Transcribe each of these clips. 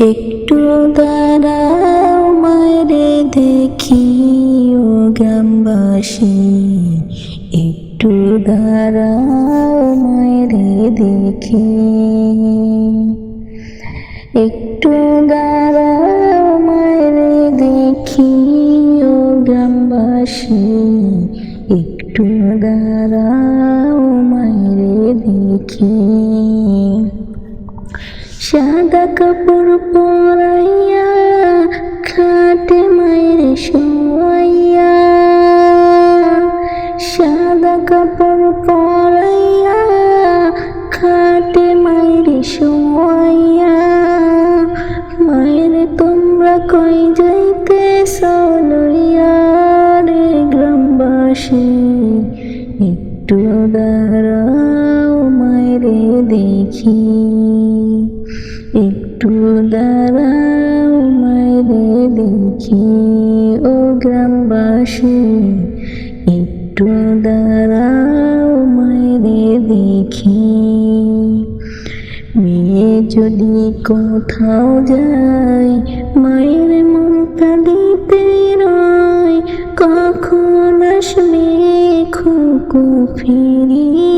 একটু দাঁড়াও মারে দেখি ও গ্রামবাসী। একটু দাঁড়াও মারে দেখি। একটু দাঁড়াও মারে দেখি ও গ্রামবাসী। একটু দাঁড়াও মারে দেখি। সাদা কাপড় পরাইয়া খাটে মায়ের শোয়াইয়া। সাদা কাপড় পরাইয়া খাটে মায়ের শোয়াইয়া। মায়ের, তোমরা কই যাইতে সলইয়া রে গ্রামবাসী? একটু দাঁড়াও মায়েরে দেখি। একটু দাঁড়াও মায়েরে দেখি, ও গ্রামবাসী। একটু দাঁড়াও মায়েরে দেখি। মেয়ে যদি কোথাও যায়, মায়ের মন কাঁদিতে রয় কখন আসবে খুকু ফিরিয়া?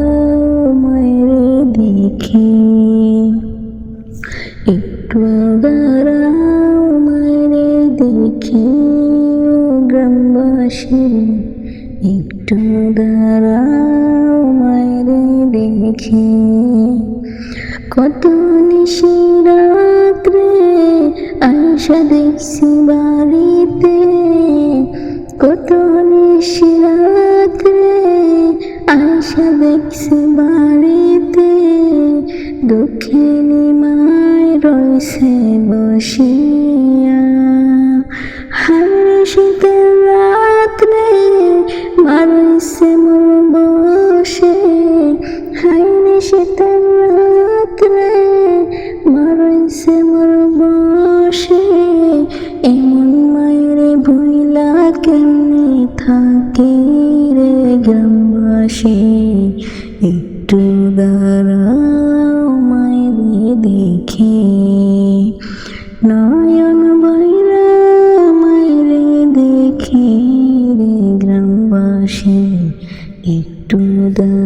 একটু মায়েরে দেখি গ্রামবাসী, একটু দাঁড়াও মায়েরে দেখি। কত নিশি রাত্রে আয়সা দেখছি বাড়িতে, কত নিশি রাত্রে আয়সা দেখছি বাড়িতে দক্ষিণী মায় রয়েছে বসিয়া। হারে শীতের রাত্রে মারছে মোর বসে। হাইরে শীতের রাত্রে মারছে মোর বসে। এমন মায়েরে ভুইলা কেমনে থাকে রে গ্রামবাসী? একটু মায়েরে দেখে। নয়ন বৈরা মায়েরে দেখে রে গ্রামবাসী একটু দাঁড়াও